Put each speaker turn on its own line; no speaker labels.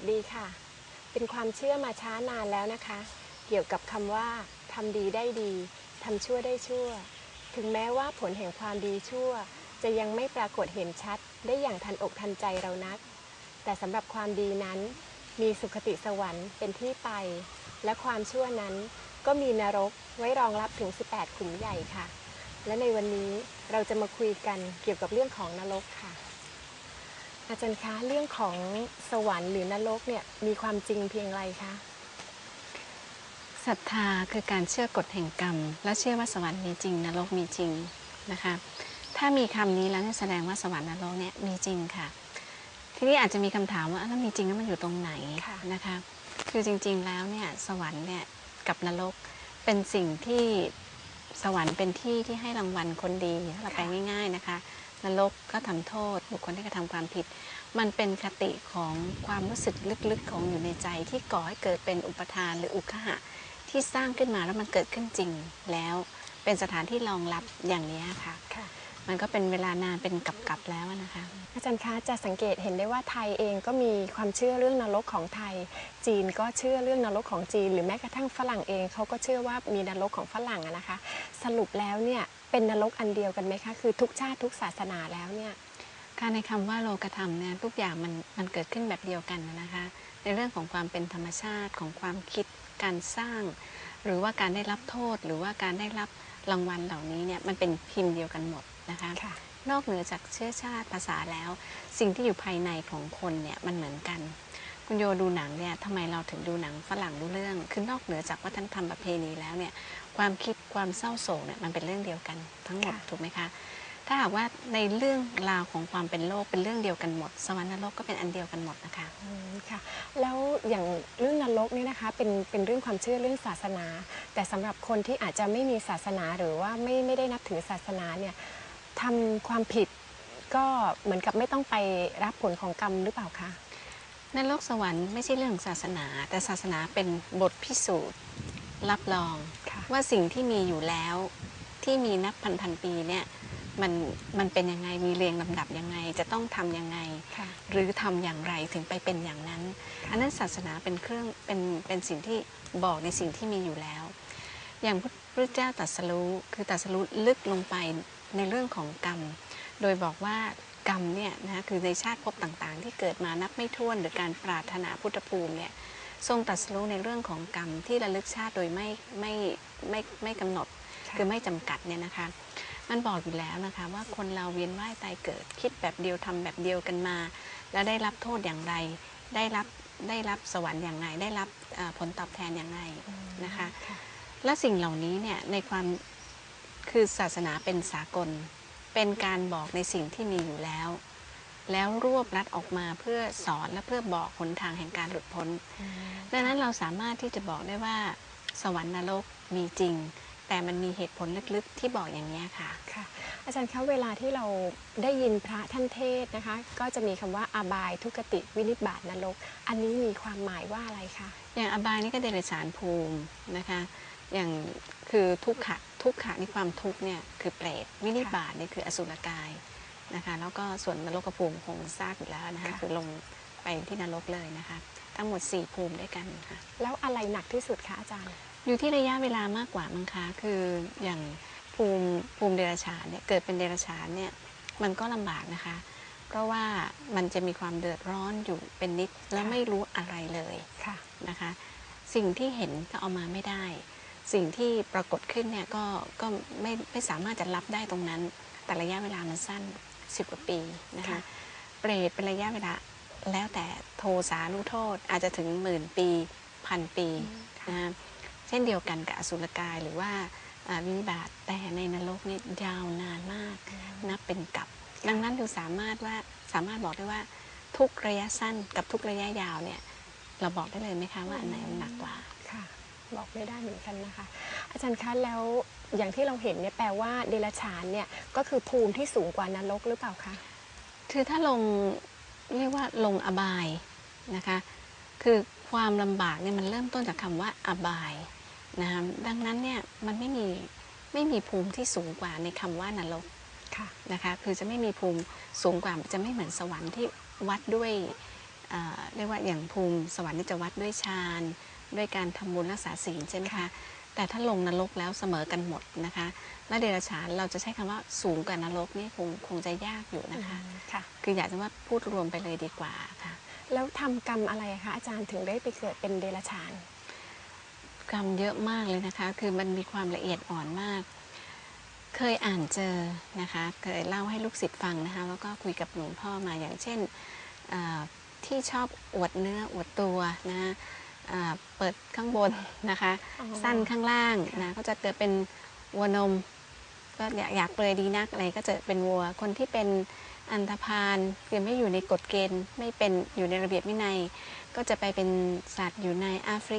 สดีค่ะ เป็นความเชื่อมาช้านานแล้วนะคะ เกี่ยวกับคำว่าทำดีได้ดีทำชั่วได้ชั่ว ถึงแม้ว่าผลแห่งความดีชั่ว จะยังไม่ปรากฏเห็นชัด ได้อย่างทันอกทันใจเรานัก แต่สำหรับความดีนั้น มีสุขติสวรรค์เป็นที่ไป และความชั่วนั้นก็มีนรกไว้รองรับถึง 18 ขุมใหญ่ค่ะ และในวันนี้เราจะมาคุยกันเกี่ยวกับเรื่องของนรกค่ะ อาจารย์คะเรื่องของสวรรค์หรือนรกเนี่ยมีความจริงเพียงไรคะ
ศรัทธาคือการเชื่อกฎแห่งกรรม และเชื่อว่าสวรรค์มีจริงนรกมีจริงนะคะถ้ามีคำนี้แล้วเนี่ยแสดงว่าสวรรค์นรกเนี่ยมีจริงค่ะ ทีนี้อาจจะมีคำถามว่าอ้าวแล้วมีจริงแล้วมันอยู่ตรงไหน
ค่ะ
นะคะคือจริงๆแล้วเนี่ยสวรรค์เนี่ยกับนรกเป็นสิ่งที่สวรรค์เป็นที่ที่ให้รางวัลคนดีถ้าเราไปง่าย ๆนะคะ นรกก็ทำโทษ บุคคลที่กระทำความผิด มันเป็นคติของความรู้สึกลึกๆของอยู่ในใจ ที่ก่อให้เกิดเป็นอุปทานหรืออุคหะ ที่สร้างขึ้นมาแล้วมันเกิดขึ้นจริงแล้วเป็นสถานที่รองรับอย่างนี้ค่ะ
คะ
มันก็เป็นเวลานานเป็นกับกับๆแล้วนะคะ
อาจารย์คะจะสังเกตเห็นได้ว่าไทยเองก็มีความเชื่อเรื่องนรกของไทย จีนก็เชื่อเรื่องนรกของจีน หรือแม้กระทั่งฝรั่งเองเขาก็เชื่อว่ามีนรกของฝรั่งอะนะคะ สรุปแล้วเนี่ยเป็นนรกอันเดียวกันไหมคะคือทุกชาติทุกศาสนาแล้วเนี่ย
การในคำว่าโลกธรรมเนี่ยทุกอย่างมันมันเกิดขึ้นแบบเดียวกันนะคะ ในเรื่องของความเป็นธรรมชาติของความคิดการสร้าง หรือว่าการได้รับโทษหรือว่าการได้รับรางวัลเหล่านี้เนี่ยมันเป็นพิมพ์เดียวกันหมด นะคะ
ค่ะ
นอกเหนือจากเชื้อชาติภาษาแล้ว สิ่งที่อยู่ภายในของคนเนี่ยมันเหมือนกัน คุณโยดูหนังเนี่ยทำไมเราถึงดูหนังฝรั่งรู้เรื่อง คือนอกเหนือจากวัฒนธรรมประเพณีแล้วเนี่ยความคิดความเศร้าโศกเนี่ยมันเป็นเรื่องเดียวกันทั้งหมด
ค่ะ
ถูกไหมคะถ้าหากว่าในเรื่องราวของความเป็นโลกเป็นเรื่องเดียวกันหมด สวรรค์นรกก็เป็นอันเดียวกันหมดนะคะ
อืมค่ะ แล้วอย่างเรื่องนรกเนี่ยนะคะเป็นเป็นเรื่องความเชื่อเรื่องศาสนา แต่สำหรับคนที่อาจจะไม่มีศาสนาหรือว่าไม่ไม่ได้นับถือศาสนาเนี่ย ทำความผิดก็เหมือนกับไม่ต้องไปรับผลของกรรมหรือเปล่าคะ
นรกสวรรค์ไม่ใช่เรื่องศาสนา แต่ศาสนาเป็นบทพิสูจน์ รับรอง
ค่ะ
ว่าสิ่งที่มีอยู่แล้วที่มีนับพันพันๆปีเนี่ยมันมันเป็นยังไงมีเรียงลำดับยังไงจะต้องทำยังไง
ค่ะ
หรือทำอย่างไรถึงไปเป็นอย่างนั้น อันนั้นศาสนาเป็นเครื่องเป็นเป็นสิ่งที่บอกในสิ่งที่มีอยู่แล้ว อย่างพระพุทธเจ้าตรัสรู้คือตรัสรู้ลึกลงไป ในเรื่องของกรรม โดยบอกว่ากรรมเนี่ยนะคือในชาติภพต่างๆ ที่เกิดมานับไม่ถ้วนหรือการปรารถนาพุทธภูมิเนี่ยทรงตรัสรู้ในเรื่องของกรรมที่ระลึกชาติโดยไม่ไม่ไม่ไม่กำหนด
ค่ะ
คือไม่จำกัดเนี่ยนะคะ มันบอกอยู่แล้วนะคะว่าคนเราเวียนว่ายตายเกิด คิดแบบเดียวทำแบบเดียวกันมา แล้วได้รับโทษอย่างไร ได้รับได้รับสวรรค์อย่างไร ได้รับเอ่อผลตอบแทนอย่างไรนะคะ และสิ่งเหล่านี้เนี่ยในความ คือศาสนาเป็นสากล เป็นการบอกในสิ่งที่มีอยู่แล้ว แล้วรวบรัดออกมาเพื่อสอนและเพื่อบอกหนทางแห่งการหลุดพ้น
อืม
ดังนั้นเราสามารถที่จะบอกได้ว่า สวรรค์นรกมีจริง แต่มันมีเหตุผลลึกๆที่บอกอย่างนี้ยค่ะ
ค่ะ อาจารย์คะเวลาที่เราได้ยินพระท่านเทศน์นะคะ ก็จะมีคำว่าอบายทุกขติวินิจบาตนรก อันนี้มีความหมายว่าอะไรคะ
อย่างอบายนี่ก็เดรัจฉานภูมินะคะ อย่างคือทุกขะทุกขะนี่ความทุกข์เนี่ยคือเปรตวินิบาตนี่คืออสุรกายนะคะแล้วก็ส่วนนรกภูมิคงทราบอยู่แล้วนะคะ
ค่ะ
คือลงไปที่นรกเลยนะคะ ทั้งหมด 4 ภูมิด้วยกันค่ะ
แล้วอะไรหนักที่สุดคะอาจารย์
อยู่ที่ระยะเวลามากกว่ามั้งคะคืออย่างภูมิภูมิเดรัจฉานเนี่ยเกิดเป็นเดรัจฉานเนี่ยมันก็ลำบากนะคะ เพราะว่ามันจะมีความเดือดร้อนอยู่เป็นนิดแล้ว
ค่ะ
ไม่รู้อะไรเลย
ค่ะ
นะคะ สิ่งที่เห็นก็เอามาไม่ได้ สิ่งที่ปรากฏขึ้นเนี่ยก็ก็ไม่ไม่สามารถจะรับได้ตรงนั้น แต่ระยะเวลามันสั้น 10 กว่าปีนะคะ
ค่ะ
เปรตเป็นระยะเวลาแล้วแต่โทสานุโทษอาจจะถึงหมื่นปีพันปี
ค่ะ
นะคะเช่นเดียวกันกับอสุรกายหรือว่าอ่าวินิบาตแต่ในนรกนี่ยาวนานมากนับเป็นกับ ดังนั้นดูสามารถว่าสามารถบอกได้ว่าทุกระยะสั้นกับทุกระยะยาวเนี่ยเราบอกได้เลยไหมคะว่าอันไหนมันหนักกว่า
ค่ะ บอกไม่ได้เหมือนกันนะคะ อาจารย์คะแล้วอย่างที่เราเห็นเนี่ยแปลว่าเดรัจฉานเนี่ยก็คือภูมิที่สูงกว่านรกหรือเปล่าคะ
คือถ้าลงเรียกว่าลงอบายนะคะ คือความลำบากเนี่ยมันเริ่มต้นจากคำว่าอบายนะคะดังนั้นเนี่ยมันไม่มีไม่มีภูมิที่สูงกว่าในคำว่านรก
ค่ะ
นะคะคือจะไม่มีภูมิสูงกว่าจะไม่เหมือนสวรรค์ที่วัดด้วยเอ่อเรียกว่าอย่างภูมิสวรรค์นี่จะวัดด้วยฌาน ด้วยการทำบุญรักษาศีลใช่ไหมคะ แต่ถ้าลงนรกแล้วเสมอกันหมดนะคะและเดรัจฉานเราจะใช้คำว่าสูงกว่านรกนี่คงคงจะยากอยู่นะคะ
ค่ะ
คืออยากจะว่าพูดรวมไปเลยดีกว่าค่ะ
แล้วทำกรรมอะไรคะอาจารย์ถึงได้ไปเกิดเป็นเดรัจฉาน
กรรมเยอะมากเลยนะคะ คือมันมีความละเอียดอ่อนมากเคยอ่านเจอนะคะ เคยเล่าให้ลูกศิษย์ฟังนะคะ แล้วก็คุยกับหลวงพ่อมาอย่างเช่นเอ่อที่ชอบอวดเนื้ออวดตัวนะ เอ่อเปิดข้างบนนะคะ
อ๋อ
สั้นข้างล่างนะก็จะเกิดเป็นวัวนม ก็อยากอยากเปลือยดีนักอะไรก็จะเป็นวัว คนที่เป็นอันธพาลคือไม่อยู่ในกฎเกณฑ์ ไม่เป็นอยู่ในระเบียบวินัย ก็จะไปเป็นสัตว์อยู่ในแอฟริ